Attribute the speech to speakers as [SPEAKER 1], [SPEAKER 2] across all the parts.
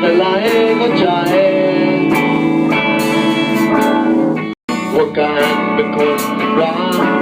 [SPEAKER 1] แต่หลายใจ ว่าการเป็นคนรัก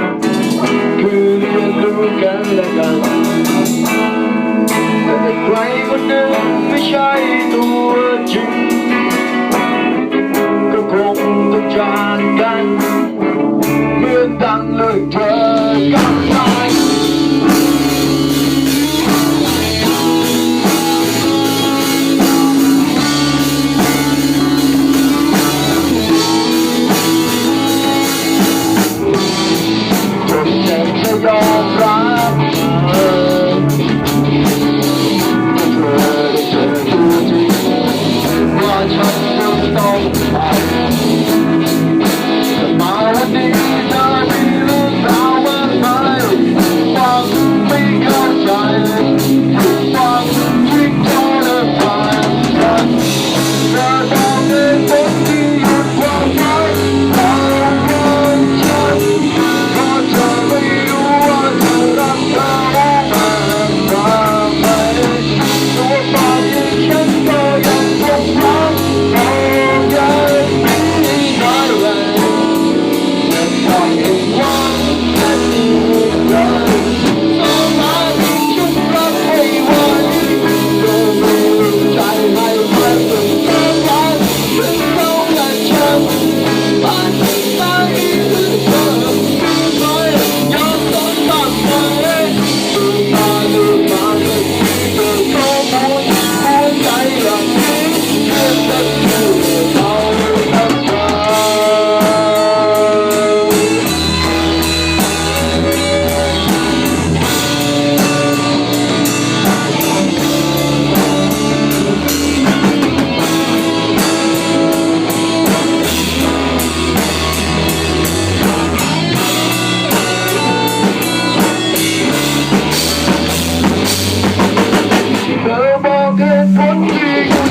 [SPEAKER 1] Thank you.